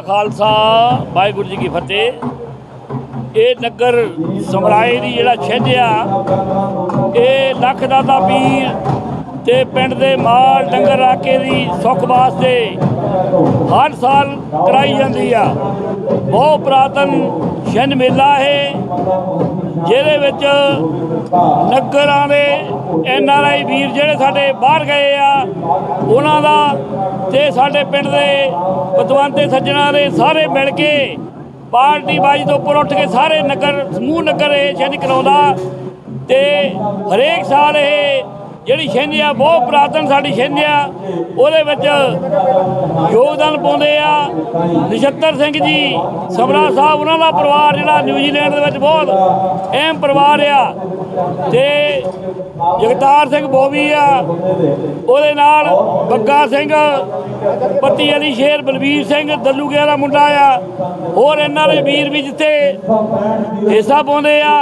ਕਾ ਖਾਲਸਾ, ਵਾਹਿਗੁਰੂ ਜੀ ਕੀ ਫਤਿਹ। ਇਹ ਨਗਰ ਸਮਰਾਏ ਦੀ ਜਿਹੜਾ ਛਿੰਝਿਆ ਇਹ ਲੱਖ ਦਾਤਾ ਪੀਰ ਤੇ ਪਿੰਡ ਦੇ ਮਾਲ ਡੰਗਰ ਰਾਕੇ ਦੀ ਸੁੱਖ ਵਾਸਤੇ ਹਰ ਸਾਲ ਕਰਾਈ ਜਾਂਦੀ ਆ। ਬਹੁਤ ਪ੍ਰਾਤਨ ਛਿੰਝ ਮੇਲਾ ਹੈ ਜਿਹਦੇ ਵਿੱਚ ਨਗਰਾਂ ਦੇ ਐਨ ਆਰ ਆਈ ਵੀਰ ਜਿਹੜੇ ਸਾਡੇ ਬਾਹਰ ਗਏ ਆ, ਉਹਨਾਂ ਦਾ ਤੇ ਸਾਡੇ ਪਿੰਡ ਦੇ ਪਤਵੰਤੇ ਸੱਜਣਾ ਦੇ ਸਾਰੇ ਮਿਲ ਕੇ ਪਾਰਟੀ ਬਾਜੀ ਤੋਂ ਉੱਪਰ ਉੱਠ ਕੇ ਸਾਰੇ ਨਗਰ, ਸਮੂਹ ਨਗਰ ਇਹ ਛਿੰਝ ਕਰਾਉਂਦਾ ਤੇ ਹਰੇਕ ਸਾਲ ਇਹ ਜਿਹੜੀ ਛਿੰਝ ਆ, ਬਹੁਤ ਪ੍ਰਾਤਨ ਸਾਡੀ ਛਿੰਝ ਆ। ਉਹਦੇ ਵਿੱਚ ਯੋਗਦਾਨ ਪਾਉਂਦੇ ਆ ਨਿਸ਼ਤਰ ਸਿੰਘ ਜੀ ਸਮਰਾ ਸਾਹਿਬ, ਉਹਨਾਂ ਦਾ ਪਰਿਵਾਰ ਜਿਹੜਾ ਨਿਊਜ਼ੀਲੈਂਡ ਦੇ ਵਿੱਚ ਬਹੁਤ ਅਹਿਮ ਪਰਿਵਾਰ ਆ। ਤੇ ਜਗਤਾਰ ਸਿੰਘ ਬੋਵੀ ਆ, ਉਹਦੇ ਨਾਲ ਬੱਗਾ ਸਿੰਘ ਪੱਤੀ ਅਲੀ ਸ਼ੇਰ ਬਲਬੀਰ ਸਿੰਘ ਦੱਲੂਗੇ ਦਾ ਮੁੰਡਾ ਆ। ਹੋਰ ਇਹਨਾਂ ਦੇ ਵੀਰ ਵੀ ਜਿੱਥੇ ਹਿੱਸਾ ਪਾਉਂਦੇ ਆ,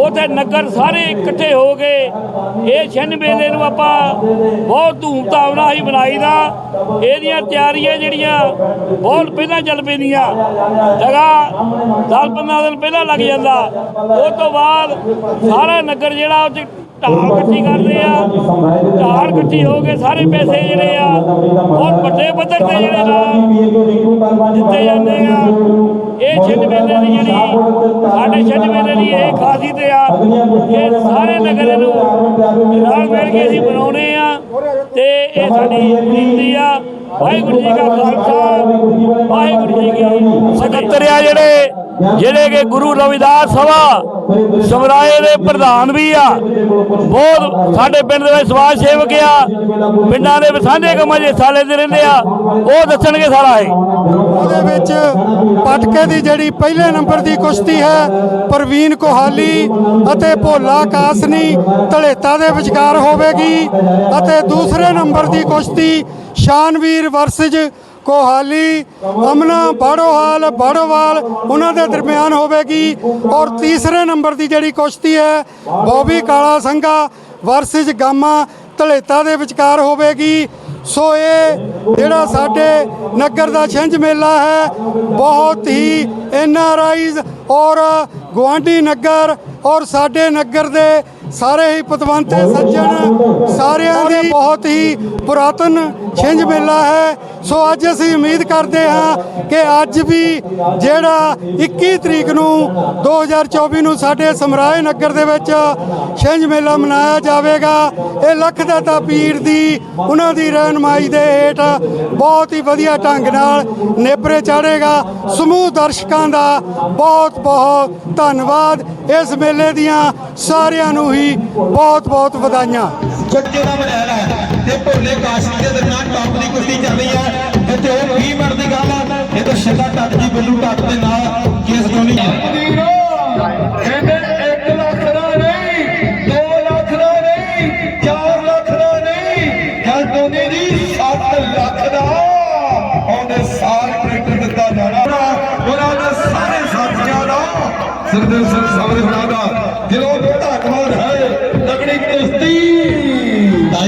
ਉਥੇ ਨਗਰ ਸਾਰੇ ਇਕੱਠੇ ਹੋ ਗਏ ਇਹ 96 ਦਿਨ ਇਹਨੂੰ ਆਪਾਂ ਬਹੁਤ ਧੂਮਧਾਮ ਨਾਲ ਹੀ ਬਣਾਈਦਾ ਇਹਦੀਆਂ ਤਿਆਰੀਆਂ ਜਿਹੜੀਆਂ ਬਹੁਤ ਪਹਿਲਾਂ ਚੱਲ ਪੈਂਦੀਆਂ। ਜਗਾ 10-15 ਦਿਨ ਪਹਿਲਾਂ ਲੱਗ ਜਾਂਦਾ। ਉਸ ਤੋਂ ਬਾਅਦ ਸਾਰਾ ਨਗਰ ਜਿਹੜਾ ਉਹ ਚ ਢਾਲ ਇਕੱਠੀ ਕਰਦੇ ਆ। ਢਾਲ ਇਕੱਠੀ ਹੋ ਕੇ ਸਾਰੇ ਪੈਸੇ ਜਿਹੜੇ ਆ, ਬਹੁਤ ਵੱਡੇ ਪੱਧਰ ਤੇ ਜਿਹੜੇ ਆ ਦਿੱਤੇ ਜਾਂਦੇ ਆ। ਇਹ ਛਿੰਝ ਮੇਲੇ ਦੀ ਜਿਹੜੀ ਸਾਡੇ ਛਿੰਝ ਮੇਲੇ ਦੀ ਇਹ ਖਾਸੀਅਤ ਆ ਕਿ ਸਾਰੇ ਨਗਰ ਨੂੰ ਨਾਲ ਮਿਲ ਕੇ ਅਸੀਂ ਬਣਾਉਣੇ ਆ ਤੇ ਇਹ ਸਾਡੀ ਰੀਤੀ ਆ। ਵਾਹਿਗੁਰੂ ਜੀ ਕਾ ਖਾਲਸਾ ਵਾਹਿਗੁਰੂ ਜੀ ਕੀ ਸਕੱਤਰ ਆ ਜਿਹੜੇ ਜਿਹੜੇ ਕਿ ਗੁਰੂ ਰਵਿਦਾਸ ਸਭਾ ਸਮਰਾਏ ਦੇ ਪ੍ਰਧਾਨ ਵੀ ਆ। ਬਹੁਤ ਸਾਡੇ ਪਿੰਡ ਦੇ ਵਿੱਚ ਸਮਾਜ ਸੇਵਕ ਆ। ਪਿੰਡਾਂ ਦੇ ਵਿਸਾਂਝੇ ਕੰਮਾਂ 'ਚ ਹਿੱਸਾ ਲੈਂਦੇ ਰਹਿੰਦੇ ਆ। ਉਹ ਦੱਸਣਗੇ ਸਾਰਾ ਇਹ। ਉਹਦੇ ਵਿੱਚ ਪਟਕੇ ਦੀ ਜਿਹੜੀ ਪਹਿਲੇ ਨੰਬਰ ਦੀ ਕੁਸ਼ਤੀ ਹੈ, ਪ੍ਰਵੀਨ ਕੋਹਾਲੀ ਅਤੇ ਭੋਲਾ ਕਾਸਨੀ ਧਲੇਤਾ ਦੇ ਵਿਚਕਾਰ ਹੋਵੇਗੀ ਅਤੇ ਦੂਸਰੇ ਨੰਬਰ ਦੀ ਕੁਸ਼ਤੀ ਸ਼ਾਨਵੀਰ ਵਰਸਜ ਕੋਹਾਲੀ ਅਮਨਾ ਬਾੜੋਹਾਲ ਬਾੜੋਵਾਲ ਉਹਨਾਂ ਦੇ ਦਰਮਿਆਨ ਹੋਵੇਗੀ। ਔਰ ਤੀਸਰੇ ਨੰਬਰ ਦੀ ਜਿਹੜੀ ਕੁਸ਼ਤੀ ਹੈ, ਬੋਬੀ ਕਾਲਾ ਸੰਘਾ ਵਰਸਜ ਗਾਮਾ ਧਲੇਤਾ ਦੇ ਵਿਚਕਾਰ ਹੋਵੇਗੀ। ਸੋ ਇਹ ਜਿਹੜਾ ਸਾਡੇ ਨਗਰ ਦਾ ਛਿੰਝ ਮੇਲਾ ਹੈ, ਬਹੁਤ ਹੀ ਐਨ ਆਰ ਆਈਜ਼ ਔਰ ਗਵਾਂਢੀ ਨਗਰ ਔਰ ਸਾਡੇ ਨਗਰ ਦੇ ਸਾਰੇ ਹੀ ਪਤਵੰਤੇ ਸੱਜਣ। ਸਾਰਿਆਂ ਦੀ ਬਹੁਤ ਹੀ ਪੁਰਾਤਨ ਛਿੰਝ ਮੇਲਾ ਹੈ। ਸੋ ਅੱਜ ਅਸੀਂ ਉਮੀਦ ਕਰਦੇ ਹਾਂ ਕਿ ਅੱਜ ਵੀ ਜਿਹੜਾ 21 ਤਰੀਕ ਨੂੰ 2024 ਨੂੰ ਸਾਡੇ ਸਮਰਾਏ ਨਗਰ ਦੇ ਵਿੱਚ ਛਿੰਝ ਮੇਲਾ ਮਨਾਇਆ ਜਾਵੇਗਾ, ਇਹ ਲੱਖ ਦਾਤਾ ਪੀਰ ਦੀ, ਉਹਨਾਂ ਦੀ ਰਹਿਨਮਾਈ ਦੇ ਹੇਠ ਬਹੁਤ ਹੀ ਵਧੀਆ ਢੰਗ ਨਾਲ ਨੇਪਰੇ ਚਾੜੇਗਾ। ਸਮੂਹ ਦਰਸ਼ਕਾਂ ਦਾ ਬਹੁਤ ਬਹੁਤ ਧੰਨਵਾਦ। ਇਸ ਮੇਲੇ ਦੀਆਂ ਸਾਰਿਆਂ ਨੂੰ ਹੀ ਬਹੁਤ ਬਹੁਤ ਵਧਾਈਆਂ। ਛੱਕੇ ਦਾ ਮਹਿਲ ਹੈ ਤੇ ਭੋਲੇ ਕਾਸ਼ੀ ਦੇ ਦਰਮਿਆਨ ਟੱਪ ਦੀ ਕੁਸ਼ਤੀ ਚੱਲ ਰਹੀ ਹੈ। ਇੱਥੇ ਉਹ 20 ਮਿੰਟ ਦੀ ਗੱਲ ਹੈ ਇਹ ਤਾਂ ਸ਼ਿੰਦਾ ਟੱਟ ਜੀ ਬੱਲੂ ਟੱਟ ਦੇ ਨਾਲ ਕੇਸ ਦੋਨੀ ਕਹਿੰਦੇ 1 ਲੱਖ ਦਾ ਨਹੀਂ 2 ਲੱਖ ਦਾ ਨਹੀਂ 4 ਲੱਖ ਦਾ ਨਹੀਂ। ਜਲਦੋਨੀ ਦੀ 7 ਲੱਖ ਦਾ ਉਹਨੇ ਸਾਰ ਟਰੈਕਟਰ ਦਿੱਤਾ ਜਾਣਾ। ਉਹਨਾਂ ਦੇ ਸਾਰੇ ਸਾਥੀਆਂ ਦਾ ਸਰਦਾਰ ਸਿੰਘ ਸਾਹਮਣੇ ਖੜਾ ਦਾ ਦਿਲੋਂ ਧੰਨਵਾਦ ਹੈ ਤਗੜੀ ਕੁਸ਼ਤੀ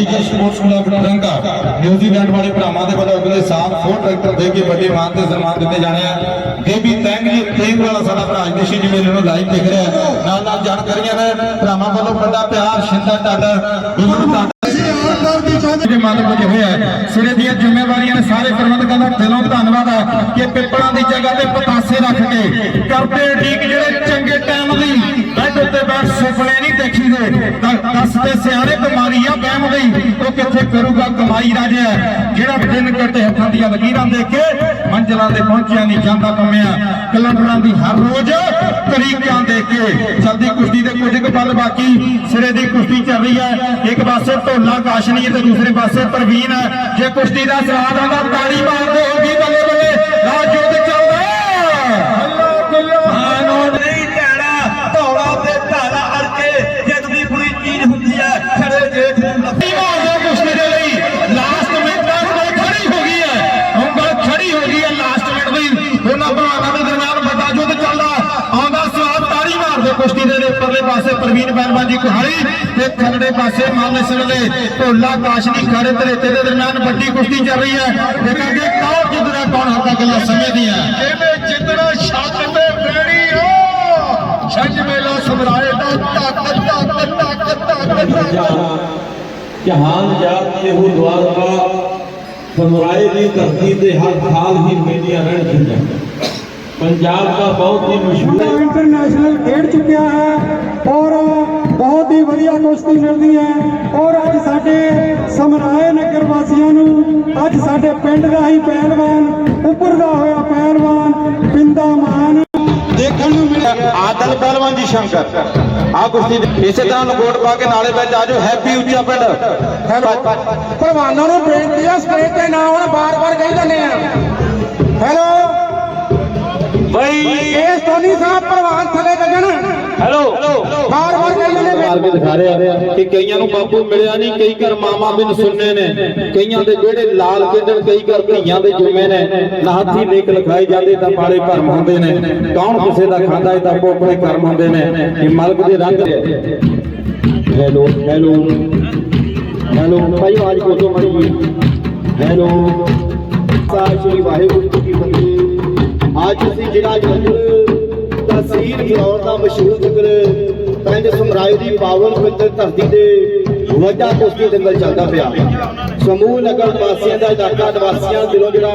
ਟਾਈਗਰ ਸਪੋਰਟਸ ਕਲੱਬ ਰੰਗਾ ਨਿਊਜ਼ੀਲੈਂਡ ਵਾਲੇ ਭਰਾਵਾਂ ਦੇ ਵੱਲੋਂ ਅਗਲੇ ਸਾਲ ਫੋਰ ਟਰੈਕਟਰ ਦੇ ਕੇ ਵੱਡੇ ਮਾਨ ਤੇ ਸਨਮਾਨ ਦਿੱਤੇ ਜਾਣੇ ਆ। ਦੇਵੀ ਤੈਂਗ ਜੀ ਤੇਂਗ ਵਾਲਾ ਸਾਡਾ ਭਰਾ ਜਿਸ਼ੀ ਜੀ ਨੂੰ ਲਾਈਵ ਦੇਖ ਰਿਹਾ ਨਾਲ ਨਾਲ ਜਾਣਕਾਰੀਆਂ ਨੇ ਭਰਾਵਾਂ ਵੱਲੋਂ ਵੱਡਾ ਪਿਆਰ, ਸ਼ਿੰਦਾ ਟਾਟਾ ਬਿਲਕੁਲ ਟਾਟਾ ਦੇ ਮਾਲਕ ਬਣੇ ਹੋਏ ਸਿਰੇ ਦੀਆਂ ਜ਼ਿੰਮੇਵਾਰੀਆਂ ਨੇ ਸਾਰੇ ਪ੍ਰਬੰਧਕਾਂ ਦਾ ਦਿਲੋਂ ਧੰਨਵਾਦ ਹੈ ਕਿ ਪਿੱਪਲਾਂ ਦੀ ਜਗ੍ਹਾ ਤੇ ਪਤਾਸੇ ਰੱਖ ਕੇ ਕਰਦੇ ਠੀਕ ਜਿਹੜੇ ਚੰਗੇ ਟਾਈਮ ਦੀ ਬੈੱਡ ਉੱਤੇ ਬੈਠ ਸੁਪਨੇ ਨਹੀਂ ਦੇਖੀਦੇ। ਦਸ ਤੇ ਸਿਆਣੇ ਬਿਮਾਰੀ ਉਹ ਕਿੱਥੇ ਕਰੂਗਾ? ਕਮਾਈ ਰਾਜਾ ਜਿਹੜਾ ਦਿਨ ਕੱਟੇ ਹੱਥਾਂ ਦੀਆਂ ਲਕੀਰਾਂ ਦੇਖ ਕੇ ਮੰਜ਼ਲਾਂ ਤੇ ਪਹੁੰਚਿਆ ਨਹੀਂ ਜਾਂਦਾ ਕੰਮਿਆ ਕਲੰਡਰਾਂ ਦੀ ਹਰ ਰੋਜ਼ ਤਰੀਕਾਂ ਦੇਖ ਕੇ ਚਲਦੀ ਕੁਸ਼ਤੀ ਦੇ ਕੁਝ ਕੁ ਪਲ ਬਾਕੀ ਸਿਰੇ ਦੀ ਕੁਸ਼ਤੀ ਚੱਲ ਰਹੀ ਹੈ। ਇੱਕ ਪਾਸੇ ਢੋਲਾ ਕਾਸ਼ਨੀ ਤੇ ਦੂਸਰੇ ਪਾਸੇ ਪ੍ਰਵੀਨ ਹੈ। ਜੇ ਕੁਸ਼ਤੀ ਦਾ ਸਵਾਦ ਆਉਂਦਾ, ਤਾੜੀ ਮਾਰਦੇ ਹੋਗੀ ਬੱਲੇ ਬੱਲੇ ਰਾਜ ਯੁੱਧ ਚੱਲਦਾ ਮਾਨੋ ਨਹੀਂ ਢਾਣਾ ਧੌਲਾ ਤੇ ਢਾਲਾ ਅੜ ਕੇ ਜਿੱਤ ਦੀ ਪੂਰੀ ਚੀਜ਼ ਹੁੰਦੀ ਹੈ ਖੜੇ ਜੇਠ ਨੂੰ ਲੱਤੀ ਮਾਰਦੇ ਕੁਸ਼ਤੀ ਦੇ ਲਈ ਲਾਸਟ ਮਿੰਟ ਦਾ ਉਂਗਲ ਖੜੀ ਹੋ ਗਈ ਹੈ ਉਂਗਲ ਖੜੀ ਹੋ ਗਈ ਹੈ ਲਾਸਟ ਮਿੰਟ ਦੀ ਉਹਨਾਂ ਦੇ ਦੇ ਪਾਸੇ ਸਿੰਘ ਪਹਿਲਵਾਨ ਜੀ ਕੁਹਾੜੀ ਤੇ ਖੰਡੇ ਪਾਸੇ ਮਾਮਲੇ ਸਿਰਲੇ ਢੋਲਾ ਕਾਸ਼ਨੀ ਖਾੜੇ ਧਰੇਤੇ ਦੇ ਦਰਮਿਆਨ ਵੱਡੀ ਕੁਸ਼ਤੀ ਚੱਲ ਰਹੀ ਹੈ। ਦੇਖਾਂਗੇ ਕੌਣ ਜਿੱਤਦਾ ਕੌਣ ਹਾਰਦਾ ਗੱਲਾਂ ਸਮੇਂ ਦੀਆਂ। ਇਹਨੇ ਜਿੱਤਣਾ ਛੱਤ ਤੇ ਪੈਣੀ ਆ? ਛੰਜ ਮੇਲਾ ਸਮਰਾਏ ਦਾ ਧੱਕ ਧੱਕ ਧੱਕ ਧੱਕ ਜਹਾਨ ਜਾਤ ਇਹ ਦੁਆਰਾ ਸਮਰਾਏ ਦੀ ਧਰਤੀ ਤੇ ਹਰ ਸਾਲ ਹੀ ਮੇਲੀਆਂ ਰਹਿਣ ਚੁੱਕਾ ਪੰਜਾਬ ਦਾ ਬਹੁਤ ਹੀ ਮਸ਼ਹੂਰ ਇੰਟਰਨੈਸ਼ਨਲ ਖੇਡ ਚੁੱਕਿਆ ਹੈ ਔਰ ਬਹੁਤ ਹੀ ਵਧੀਆ ਕੁਸ਼ਤੀ ਮਿਲਦੀ ਹੈ ਔਰ ਅੱਜ ਸਾਡੇ ਸਮਰਾਏ ਨਗਰ ਵਾਸੀਆਂ ਨੂੰ ਅੱਜ ਸਾਡੇ ਪਿੰਡ ਦਾ ਹੀ ਪਹਿਲਵਾਨ ਉੱਪਰਦਾ ਹੋਇਆ ਪਹਿਲਵਾਨ ਪਿੰਦਾ ਮਾਨ ਦੇਖਣ ਨੂੰ ਮਿਲਿਆ। ਆਦਲ ਪਹਿਲਵਾਨ ਜੀ ਸ਼ੰਕਰ ਆ ਕੁਸ਼ਤੀ ਦੇ- ਇਸੇ ਤਰ੍ਹਾਂ ਲਗੋਟ ਪਾ ਕੇ ਨਾਲੇ ਵਿੱਚ ਆਜੋ ਹੈਪੀ ਉੱਚਾ ਪਿੰਡ। ਪਹਿਲਵਾਨਾਂ ਨੂੰ ਬੇਨਤੀ ਹੈ ਸਟੇਜ ਤੇ ਨਾ ਹੁਣ ਬਾਰ-ਬਾਰ ਕਹੀ ਜਾਂਦੇ ਆ। ਹੈਲੋ ਬਈ ਇਹ ਸੋਨੀ ਸਾਹਿਬ ਪਹਿਲਵਾਨ ਥੱਲੇ ਲੱਗਣ ਹੈਲੋ ਬਾਰ-ਬਾਰ ਕਹੀ ਜਾਂਦੇ ਮਾਰ ਕੇ ਦਿਖਾ ਰਿਹਾ ਕਿ ਕਈਆਂ ਨੂੰ ਬਾਪੂ ਮਿਲਿਆ ਨਹੀਂ ਕਈ ਘਰ ਮਾਮਾ ਬਿਨ ਸੁਣਨੇ ਨੇ। ਕਈਆਂ ਦੇ ਜਿਹੜੇ ਲਾਲ ਕਿੰਦਣ ਕਈ ਘਰ ਧੀਆਂ ਦੇ ਜੁਮੇ ਨੇ। ਨਾ ਹੱਥੀ ਲੇਖ ਲਿਖਾਏ ਜਾਂਦੇ ਤਾਂ ਪਾਲੇ ਭਰਮ ਹੁੰਦੇ ਨੇ। ਕੌਣ ਕਿਸੇ ਦਾ ਖਾਂਦਾ ਇਹ ਤਾਂ ਆਪੋ ਆਪਣੇ ਕਰਮ ਹੁੰਦੇ ਨੇ। ਇਹ ਮਲਕ ਦੇ ਰੰਗ ਹੈਲੋ ਹੈਲੋ। ਹੈਲੋ। ਭਾਈ ਆਵਾਜ਼ ਕੋਤੋ ਮੜੀ ਹੈਲੋ। ਸਾਹਿਬ ਸ਼੍ਰੀ ਵਾਹਿਗੁਰੂ। ਅੱਜ ਅਸੀਂ ਜਿਹੜਾ ਜੰਗਲ ਤਹਿਸੀਲ ਫਿਲੌਰ ਦਾ ਮਸ਼ਹੂਰ ਜੰਗਲ ਪਿੰਡ ਸਮਰਾਏ ਦੀ ਪਾਵਨ ਪਵਿੱਤਰ ਧਰਤੀ ਤੇ ਵੱਡਾ ਕੁਸ਼ਤੀ ਦੰਗਲ ਚੱਲਦਾ ਪਿਆ। ਸਮੂਹ ਨਗਰ ਵਾਸੀਆਂ ਦਾ ਇਲਾਕਾ ਨਿਵਾਸੀਆਂ ਦਿਲੋਂ ਜਿਹੜਾ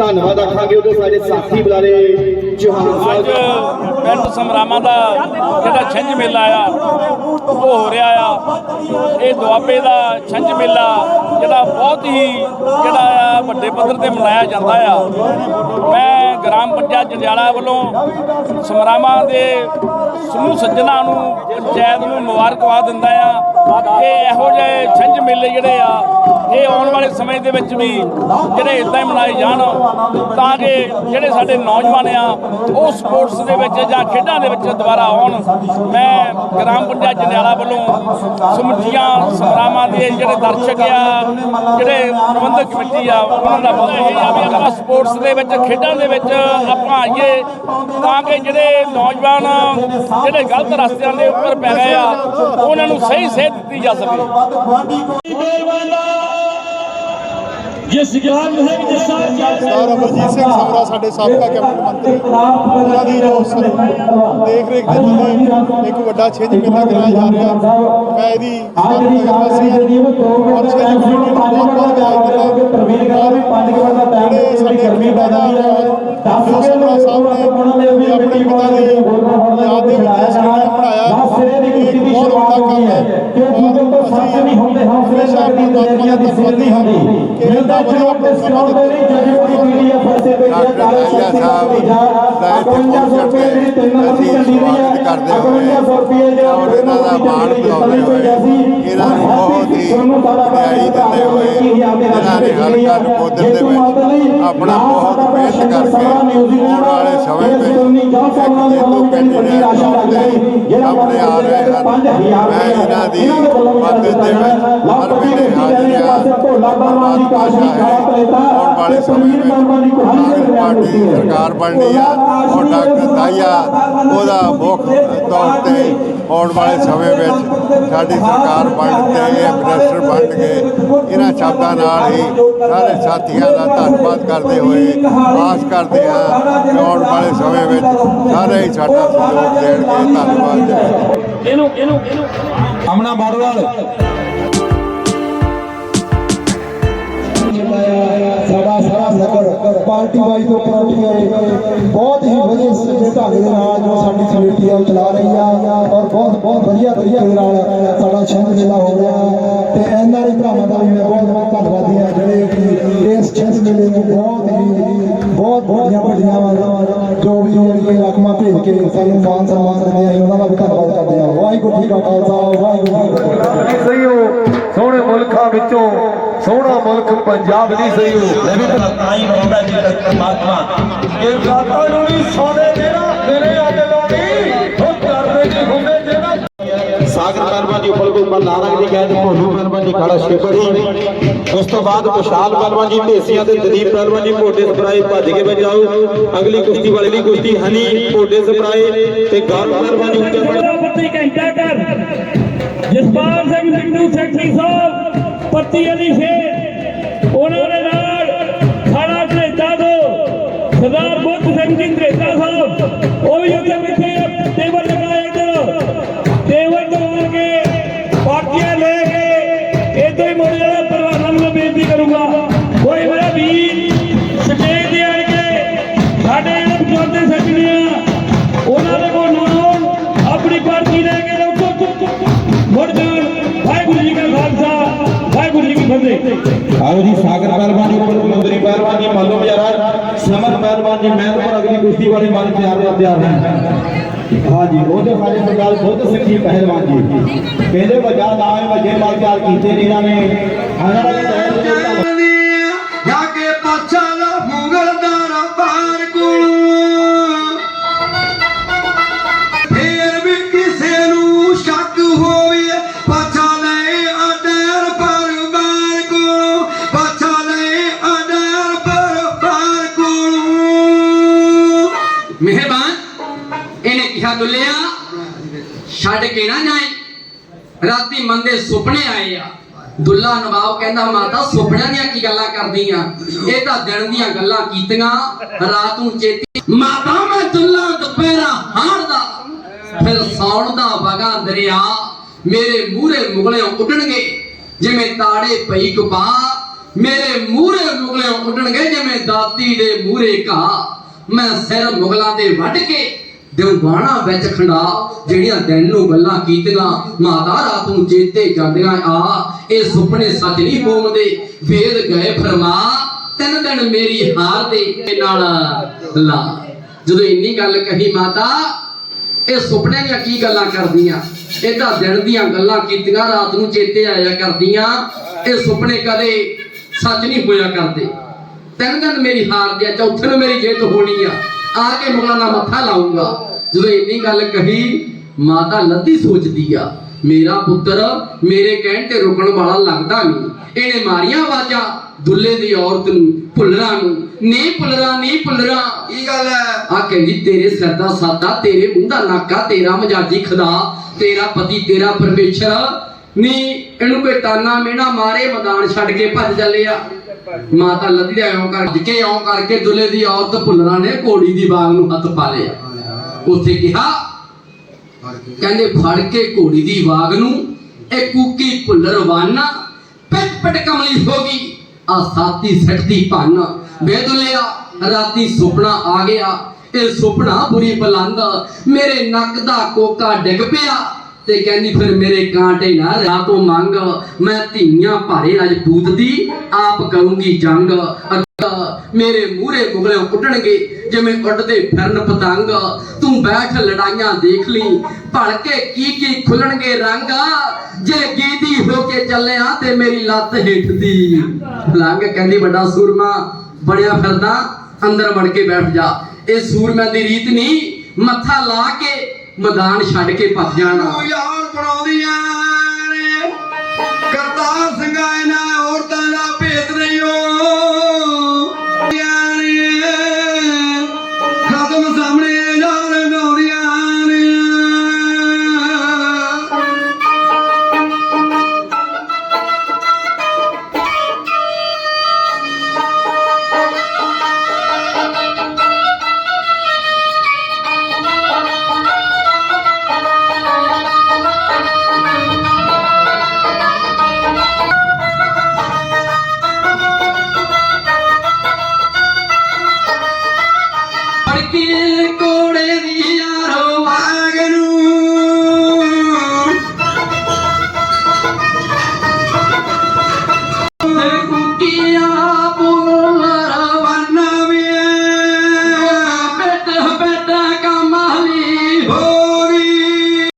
ਧੰਨਵਾਦ ਆਖਾਂਗੇ ਉਹਦੇ ਸਾਡੇ ਸਾਥੀ ਬੁਲਾਰੇ ਚੌਹਾਨ ਅੱਜ ਪਿੰਡ ਸਮਰਾਵਾਂ ਦਾ ਜਿਹੜਾ ਛਿੰਝ ਮੇਲਾ ਆ, ਉਹ ਹੋ ਰਿਹਾ ਆ। ਇਹ ਦੁਆਬੇ ਦਾ ਛੰਝ ਮੇਲਾ ਜਿਹੜਾ ਬਹੁਤ ਹੀ ਜਿਹੜਾ ਆ, ਵੱਡੇ ਪੱਧਰ ਤੇ ਮਨਾਇਆ ਜਾਂਦਾ ਆ। ਮੈਂ ਗ੍ਰਾਮ ਪੰਚਾਇਤ ਜੰਡਿਆਲਾ ਵੱਲੋਂ ਸਮਰਾਵਾਂ ਦੇ ਸਮੂਹ ਸੱਜਣਾ ਨੂੰ ਪੰਚਾਇਤ ਨੂੰ ਮੁਬਾਰਕਬਾਦ ਦਿੰਦਾ ਆ ਕਿ ਇਹੋ ਜਿਹੇ ਛਿੰਝ ਮੇਲੇ ਜਿਹੜੇ ਆ, ਇਹ ਆਉਣ ਵਾਲੇ ਸਮੇਂ ਦੇ ਵਿੱਚ ਵੀ ਜਿਹੜੇ ਇਦਾਂ ਹੀ ਮਨਾਏ ਜਾਣ, ਤਾਂ ਕਿ ਜਿਹੜੇ ਸਾਡੇ ਨੌਜਵਾਨ ਆ, ਉਹ ਸਪੋਰਟਸ ਦੇ ਵਿੱਚ ਜਾਂ ਖੇਡਾਂ ਦੇ ਵਿੱਚ ਦੁਬਾਰਾ ਆਉਣ। ਮੈਂ ਗ੍ਰਾਮ ਪੰਚਾਇਤ ਜਨਿਆਲਾ ਵੱਲੋਂ ਸਮੁੱਚੀਆਂ ਸਮਰਾਵਾਂ ਦੇ ਜਿਹੜੇ ਦਰਸ਼ਕ ਆ, ਜਿਹੜੇ ਪ੍ਰਬੰਧਕ ਕਮੇਟੀ ਆ, ਉਹਨਾਂ ਦਾ ਬਹੁਤ ਇਹ ਆ ਵੀ ਆਪਾਂ ਸਪੋਰਟਸ ਦੇ ਵਿੱਚ, ਖੇਡਾਂ ਦੇ ਵਿੱਚ ਆਪਾਂ ਆਈਏ, ਤਾਂ ਕਿ ਜਿਹੜੇ ਨੌਜਵਾਨ ਜਿਹੜੇ ਗਲਤ ਰਸਤਿਆਂ ਦੇ ਉੱਪਰ ਪੈ ਗਏ ਆ ਉਹਨਾਂ ਨੂੰ ਸਹੀ ਸੇਧ ਦਿੱਤੀ ਜਾ ਸਕੇ। ਜਿਸ ਗਿਆਨ ਹੈ ਜਿਸ ਸਰਦਾਰ ਅਮਰਜੀਤ ਸਿੰਘ ਸਮਰਾ ਸਾਡੇ ਸਾਬਕਾ ਕੈਬਨਿਟ ਮੰਤਰੀ। ਉਹਨਾਂ ਦੀ ਜੋ ਦੇਖ ਰੇਖ ਦੇ ਥੱਲੇ ਇੱਕ ਵੱਡਾ ਛੇਜ ਮੇਲਾ ਕਰਾਇਆ ਜਾ ਰਿਹਾ। ਮੈਂ ਇਹਦੀ ਸਾਰੇ ਔਰ ਛੇਜ ਕਮੇਟੀ ਨੂੰ ਬਹੁਤ ਬਹੁਤ ਵਧਾਈ ਦਿੰਦਾ ਔਰ ਜਿਹੜੇ ਸਾਡੇ ਖੇਡਾਂ ਦਾ ਜੋ ਸਮਰਾ ਸਾਹਿਬ ਨੇ ਵੀ ਆਪਣੇ ਪਿਤਾ ਦੀ ਯਾਦ ਦੇ ਵਿੱਚ ਇਹ ਸਟੇਡੀਅਮ ਬਣਾਇਆ ਇਹ ਇੱਕ ਬਹੁਤ ਵੱਡਾ ਕੰਮ ਹੈ ਔਰ ਅਸੀਂ ਹਮੇਸ਼ਾ ਆਪਣੀ ਪਰਮਾਤਮਾ ਦਾ ਧੰਨਵਾਦੀ ਹਾਂ ਕਿ ਇਹਨਾਂ ਵਧੀਆ ਪ੍ਰੋਗਰਾਮਾਂ ਦੇ ਡਾਕਟਰ ਰਾਜਾ ਸਾਹਿਬ ਦਾ ਇੱਥੇ ਪਹੁੰਚਣ ਤੇ ਅਸੀਂ ਸਵਾਗਤ ਕਰਦੇ ਹੋਏ ਔਰ ਇਹਨਾਂ ਦਾ ਮਾਣ ਵਧਾਉਂਦੇ ਹੋਏ ਇਹਨਾਂ ਨੂੰ ਬਹੁਤ ਹੀ ਵਧਾਈ ਦਿੰਦੇ ਹੋਏ ਇਹਨਾਂ ਨੇ ਹਲਕਾ ਨਕੋਦਰ ਦੇ ਵਿੱਚ ਆਪਣਾ ਬਹੁਤ ਮਿਹਨਤ ਕਰਕੇ ਆਉਣ ਵਾਲੇ ਸਮੇਂ ਵਿੱਚ ਇੱਕ ਜੇਤੂ ਕੈਂਡੀਡੇਟ ਤੌਰ ਤੇ ਸਾਹਮਣੇ ਆ ਰਹੇ ਹਨ। ਮੈਂ ਇਹਨਾਂ ਦੀ ਮਦਦ ਦੇ ਵਿੱਚ ਹਰ ਵੇਲੇ ਹਾਜ਼ਰ ਹਾਂ। ਪਰਮਾਤਮਾ ਚਾਹੇ ਆਉਣ ਵਾਲੇ ਸਮੇਂ ਵਿੱਚ ਕਾਂਗਰਸ ਪਾਰਟੀ ਦੀ ਸਰਕਾਰ ਬਣਨੀ ਆ ਔਰ ਡਾਕਟਰ ਦਾਈਆ ਉਹਦਾ ਮੁੱਖ ਤੌਰ ਤੇ ਆਉਣ ਵਾਲੇ ਸਮੇਂ ਵਿੱਚ ਸਾਡੀ ਸਰਕਾਰ ਬਣ ਤੇ ਇਹ ਮਿਨਿਸਟਰ ਬਣ ਕੇ ਇਹਨਾਂ ਸ਼ਬਦਾਂ ਨਾਲ ਹੀ ਸਾਰੇ ਸਾਥੀਆਂ ਦਾ ਧੰਨਵਾਦ ਕਰਦੇ ਹੋਏ ਆਸ ਕਰਦੇ ਹਾਂ ਕਿ ਆਉਣ ਵਾਲੇ ਸਮੇਂ ਵਿੱਚ ਸਾਰੇ ਹੀ ਸਾਡਾ ਸਹਿਯੋਗ ਦੇਣਗੇ ਧੰਨਵਾਦ ਜੀ ਅਮਨਾ ਬਾੜਵਾਲ ਸਾਡਾ ਸਾਰਾ ਨਗਰ ਪਾਰਟੀ ਵਾਈਜ਼ ਤੋਂ ਪਾਰਟੀ ਹੈ, ਬਹੁਤ ਹੀ ਵਧੀਆ ਸਿੱਧੇ ਢੰਗ ਦੇ ਨਾਲ ਜੋ ਸਾਡੀ ਕਮੇਟੀ ਹੈ ਚਲਾ ਰਹੀ ਆ ਔਰ ਬਹੁਤ ਬਹੁਤ ਵਧੀਆ ਤਰੀਕੇ ਦੇ ਨਾਲ ਸਾਡਾ ਛੰਦ ਮੇਲਾ ਹੋ ਰਿਹਾ ਤੇ ਐਨਆਰਆਈ ਭਰਾਵਾਂ ਦਾ ਵੀ ਮੈਂ ਬਹੁਤ ਬਹੁਤ ਧੰਨਵਾਦੀ ਹਾਂ, ਜਿਹੜੇ ਕਿ ਇਸ ਛੰਦ ਮੇਲੇ ਨੂੰ ਬਹੁਤ ਹੀ, ਬਹੁਤ ਵੱਡੀਆਂ ਵੱਡੀਆਂ ਜੋ ਵੀ ਜਿਹੜੀਆਂ ਰਕਮਾਂ ਭੇਜ ਕੇ ਸਾਨੂੰ ਮਾਨ ਸਨਮਾਨ ਦਿੰਦੇ ਆ ਉਹਨਾਂ ਦਾ ਵੀ ਧੰਨਵਾਦ ਕਰਦੇ ਹਾਂ। ਵਾਹਿਗੁਰੂ ਜੀ ਕਾ ਖਾਲਸਾ, ਵਾਹਿਗੁਰੂ ਜੀ ਕੀ ਫਤਿਹ। ਸੋਹਣੇ ਮੁਲਕਾਂ ਵਿੱਚੋਂ ਸੋਹਣਾ ਮੁਲਕ ਪੰਜਾਬ ਨਹੀਂ ਸਹੀ ਹੋ ਲੈ ਵੀ ਤਾਂ ਹੀ ਹੁੰਦਾ ਜੀ ਪਰਮਾਤਮਾ ਇਹ ਰਾਤਾਂ ਨੂੰ ਵੀ ਸੋਨੇ ਦੇਣਾ ਤੇਰੇ ਅੱਗ ਲਾਉਣੀ। ਉਹ ਕਰਦੇ ਨਹੀਂ ਹੁੰਦੇ ਜਿਹੜਾ ਸਾਗਰ ਪਹਿਲਵਾਨ ਜੀ ਫਲਗੂ ਮਲਾਰਕ ਦੀ ਕੈਦ ਭੋਲੂ ਪਹਿਲਵਾਨ ਜੀ ਖਾੜਾ ਸ਼ੇਪੜੀ ਉਸ ਤੋਂ ਬਾਅਦ ਵਿਸ਼ਾਲ ਪਹਿਲਵਾਨ ਜੀ ਢੇਸੀਆਂ ਤੇ ਦਲੀਪ ਪਹਿਲਵਾਨ ਜੀ ਮੋਢੇ ਸਪਰਾਏ ਭੱਜ ਕੇ ਬਚਾਓ ਅਗਲੀ ਕੁਸ਼ਤੀ ਵਾਲੀ ਦੀ ਕੁਸ਼ਤੀ ਹਨੀ ਮੋਢੇ ਸਪਰਾਏ ਤੇ ਗੌਰਵ ਪਹਿਲਵਾਨ ਜੀ ਉੱਤੇ ਬੜਾ ਪੱਤੀ ਘੰਟਾ ਕਰ। ਜਸਪਾਲ ਸਿੰਘ ਬਿੰਦੂ ਸੈਕਟਰੀ ਸਾਹਿਬ। ਪੱਤੀ ਅਲੀ ਸ਼ੇਰ ਉਹਨਾਂ ਦੇ ਨਾਲ ਖਾਣਾ ਢਰੇਤਾ ਤੋਂ ਸਰਦਾਰ ਬੁੱਧ ਸਿੰਘ ਜੀ ਢਰੇਤਾ ਸਾਹਿਬ ਉਹ ਵੀ ਉੱਥੇ ਬੈਠੇ ਵਾਹਿਗੁਰੂ ਜੀ ਕੀ ਫਤਿਹ ਆਓ ਜੀ, ਸਾਗਰ ਪਹਿਲਵਾਨ ਜੀ ਉੱਪਰ ਮੁੰਦਰੀ ਪਹਿਲਵਾਨ ਜੀ ਮਾਲੋ ਬਜਾਰਾ ਸਮਰ ਪਹਿਲਵਾਨ ਜੀ ਮਹਿਲਪੁਰ ਅਗਲੀ ਕੁਸ਼ਤੀ ਵਾਲੇ ਮਨ ਤਿਆਰ ਦਾ ਤਿਆਰ ਹੈ। ਹਾਂ ਜੀ, ਉਹਦੇ ਸਾਡੇ ਸਰਦਾਰ ਬੁੱਧ ਸਿੰਘ ਜੀ ਪਹਿਲਵਾਨ ਜੀ। ਕਹਿੰਦੇ ਵਜਾ ਨਾਮ ਵਜੇ ਮਾਲ ਤਿਆਰ ਕੀਤੇ ਨੇ ਇਹਨਾਂ ਨੇ। ਹਜ਼ਾਰਾਂ ਛੱਡ ਕੇ ਨਾ ਜਾਏ। ਰਾਤੀ ਮੰਦੇ ਸੁਪਨੇ ਆਏ ਆ। ਦੁੱਲਾ ਨਵਾਬ ਕਹਿੰਦਾ, ਮਾਤਾ, ਸੁਪਨਿਆਂ ਦੀਆਂ ਕੀ ਗੱਲਾਂ ਕਰਦੀਆਂ? ਇਹ ਤਾਂ ਦਿਨ ਦੀਆਂ ਗੱਲਾਂ ਕੀਤੀਆਂ, ਰਾਤ ਨੂੰ ਚੇਤੀ ਮਾਤਾ, ਮੈਂ ਦੁੱਲਾ ਦੁਪਹਿਰਾ ਹਾਰਦਾ, ਫਿਰ ਸੌਣ ਦਾ ਵਗਾ ਦਰਿਆ ਮੇਰੇ ਮੂਹਰੇ ਮੁਗਲੇ ਉੱਡਣਗੇ, ਜਿਵੇਂ ਤਾੜੇ ਪਈ ਕਪਾ। ਮੇਰੇ ਮੂਹਰੇ ਮੁਗਲੇ ਉੱਡਣਗੇ, ਜਿਵੇਂ ਦਾਤੀ ਦੇ ਮੂਹਰੇ ਘਾ ਮੈਂ ਸਿਰ ਮੁਗਲਾਂ ਦੇ ਵੱਢ ਕੇ ਦਿਵਾਣਾ ਵਿੱਚ ਖੰਡਾ ਜਿਹੜੀਆਂ ਦਿਨ ਨੂੰ ਗੱਲਾਂ ਕੀਤੀਆਂ ਮਾਤਾ ਰਾਤ ਨੂੰ ਚੇਤੇ ਜਾਂਦੀਆਂ ਆ। ਇਹ ਸੁਪਨੇ ਸੱਚ ਨਹੀਂ ਹੋਮਦੇ ਵੇਦ ਗਏ ਫਰਮਾ ਤਿੰਨ ਦਿਨ ਮੇਰੀ ਹਾਰ ਦੇ ਨਾਲ ਲਾ। ਜਦੋਂ ਇੰਨੀ ਗੱਲ ਕਹੀ ਮਾਤਾ ਇਹ ਸੁਪਨੇ ਦੀਆਂ ਕੀ ਗੱਲਾਂ ਕਰਦੀਆਂ? ਇਹ ਤਾਂ ਦਿਨ ਦੀਆਂ ਗੱਲਾਂ ਕੀਤੀਆਂ ਰਾਤ ਨੂੰ ਚੇਤੇ ਆਇਆ ਕਰਦੀਆਂ। ਇਹ ਸੁਪਨੇ ਕਦੇ ਸੱਚ ਨਹੀਂ ਹੋਇਆ ਕਰਦੇ। ਤਿੰਨ ਦਿਨ ਮੇਰੀ ਹਾਰ ਦੇ ਆ, ਚੌਥੇ ਨੂੰ ਮੇਰੀ ਜਿੱਤ ਹੋਣੀ ਆ। ਆ ਕੇ ਮੁਗਲਾਂ ਦਾ ਮੱਥਾ ਲਾਉਂਗਾ ਜਦੋਂ ਇੰਨੀ ਗੱਲ ਕਹੀ ਮਾਤਾ ਲੱਦੀ ਸੋਚਦੀ ਆ ਮੇਰਾ ਪੁੱਤਰ ਮੇਰੇ ਕਹਿਣ ਤੇ ਰੁਕਣ ਵਾਲਾ ਲੱਗਦਾ ਨਹੀਂ। ਇਹਨੇ ਮਾਰੀਆਂ ਆਵਾਜ਼ਾਂ ਦੁੱਲੇ ਦੀ ਔਰਤ ਨੂੰ ਭੁੱਲਰਾਂ ਨੂੰ ਨੀ ਭੁੱਲਰਾਂ ਨੀ ਭੁੱਲਰਾਂ। ਕੀ ਗੱਲ ਹੈ? ਆ ਕਹਿੰਦੀ ਤੇਰੇ ਸਿਰ ਦਾ ਸਾਦਾ ਤੇਰੇ ਮੂੰਹ ਦਾ ਨਾਕਾ ਤੇਰਾ ਮਜਾਜੀ ਖੁਦਾ ਤੇਰਾ ਪਤੀ ਤੇਰਾ ਪਰਮੇਸ਼ਰ ਨੀ ਇਹਨੂੰ ਕੋਈ ਤਾਨਾ ਮੇਣਾ ਮਾਰੇ ਮੈਦਾਨ ਛੱਡ ਕੇ ਭੱਜ ਚੱਲੇ ਆ। ਮਾਤਾ ਲੱਦੀ ਦਾ ਇਉਂ ਕਰ ਕੇ ਇਉਂ ਕਰਕੇ ਦੁੱਲੇ ਦੀ ਔਰਤ ਭੁੱਲਰਾਂ ਨੇ ਘੋੜੀ ਦੀ ਬਾਗ ਨੂੰ ਹੱਥ ਪਾ ਲਿਆ। ਉੱਥੇ ਕਿਹਾ, ਕਹਿੰਦੇ ਫੜ ਕੇ ਘੋੜੀ ਦੀ ਵਾਗ ਨੂੰ, ਇਹ ਕੂਕੀ ਭੁੱਲਰ ਵਾਨਾ, ਪਿੱਟ ਪਿੱਟ ਕਮਲੀ ਹੋ ਗਈ। ਆ ਸਾਤੀ ਸੱਟਦੀ ਭੰਨ ਬੇਦੁਲਿਆ ਰਾਤੀ ਸੁਪਨਾ ਆ ਗਿਆ। ਇਹ ਸੁਪਨਾ ਬੁਰੀ ਬਲੰਦ, ਮੇਰੇ ਨੱਕ ਦਾ ਕੋਕਾ ਡਿੱਗ ਪਿਆ। ਤੇ ਕਹਿੰਦੀ ਫਿਰ ਮੇਰੇ ਕਾਂਟੇ ਨਾ ਰਾਤੋਂ ਮੰਗ, ਮੈਂ ਧੀਆਂ ਭਾਰੇ ਰਾਜਪੂਤ ਦੀ ਆਪ ਕਰੂੰਗੀ ਜੰਗ। ਮੇਰੇ ਮੂਹਰੇ ਮੁਗਲੇ ਉੱਡਣਗੇ, ਜਿਵੇਂ ਉੱਡਦੇ ਫਿਰਨ ਪਤੰਗ। ਤੂੰ ਬੈਠ ਲੜਾਈਆਂ ਦੇਖ ਲਈ ਭੜ ਕੀ ਕੀ ਖੁੱਲਣਗੇ ਰੰਗ। ਜੇ ਗੀਦੀ ਹੋ ਕੇ ਚੱਲਿਆ ਤੇ ਮੇਰੀ ਲੱਤ ਹੇਠ ਦੀ ਲੰਗ ਕਹਿੰਦੀ ਵੱਡਾ ਸੂਰਮਾ, ਬਣਿਆ ਫਿਰਦਾ, ਅੰਦਰ ਵੜ ਕੇ ਬੈਠ ਜਾ। ਇਹ ਸੂਰਮਿਆਂ ਦੀ ਰੀਤ ਨਹੀਂ, ਮੱਥਾ ਲਾ ਕੇ ਮੈਦਾਨ ਛੱਡ ਕੇ ਭੱਜ ਜਾਣਾ। ਯਾਰ ਬਣਾਉਂਦੀਆਂ ਨੇ